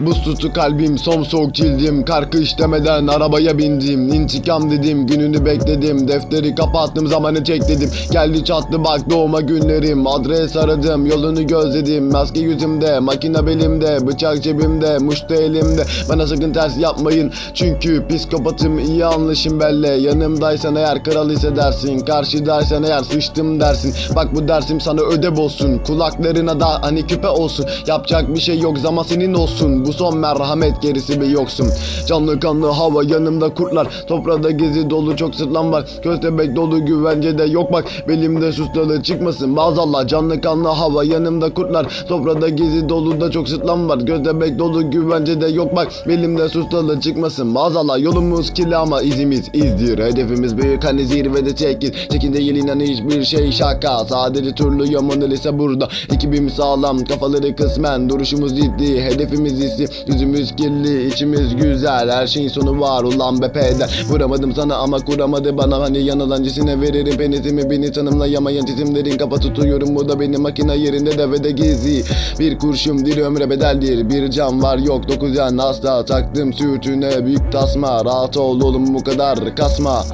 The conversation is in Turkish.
Buz tuttu kalbim som soğuk cildim. Kar kış demeden arabaya bindim. İntikam dedim gününü bekledim. Defteri kapattım zamanı çek dedim. Geldi çattı bak doğma günlerim. Adres aradım yolunu gözledim. Maske yüzümde makine belimde Bıçak cebimde muştu elimde. Bana sakın ters yapmayın Çünkü psikopatım iyi anlaşın belle Yanımdaysan eğer kral hissedersin Karşıdaysan eğer sıçtım dersin. Bak bu dersim sana ödev olsun Kulaklarına da hani küpe olsun. Yapacak bir şey yok zaman senin olsun Bu son merhamet gerisi bir yoksun. Canlı kanlı hava yanımda kurtlar. Toprağda gezi dolu çok sırtlan var. Köstebek dolu güvence de yok bak. Belimde sustalı çıkmasın. Maazallah Canlı kanlı hava yanımda kurtlar. Toprağda gezi dolu da çok sırtlan var. Köstebek dolu güvence de yok bak. Belimde sustalı çıkmasın. Maazallah Yolumuz kirli ama izimiz izdir. Hedefimiz büyük hani zirvede çekiz Çekin değil inan hiçbir şey şaka. Sadece turlu yamanı ise burada. Ekibim sağlam kafaları kısmen. Duruşumuz ciddi hedefimiz hissi Yüzümüz kirli içimiz güzel Her şeyin sonu var ulan be peder. Vuramadım sana ama kuramadı bana Hani yanılancısına veririm. Penisimi Beni tanımlayamayan çizimlerin kafa tutuyorum. Bu da benim makine yerinde devede gizli Bir kurşun bir ömre bedeldir Bir can var yok. Dokuz yan asla Taktım sütüne büyük tasma. Rahat ol oğlum bu kadar kasma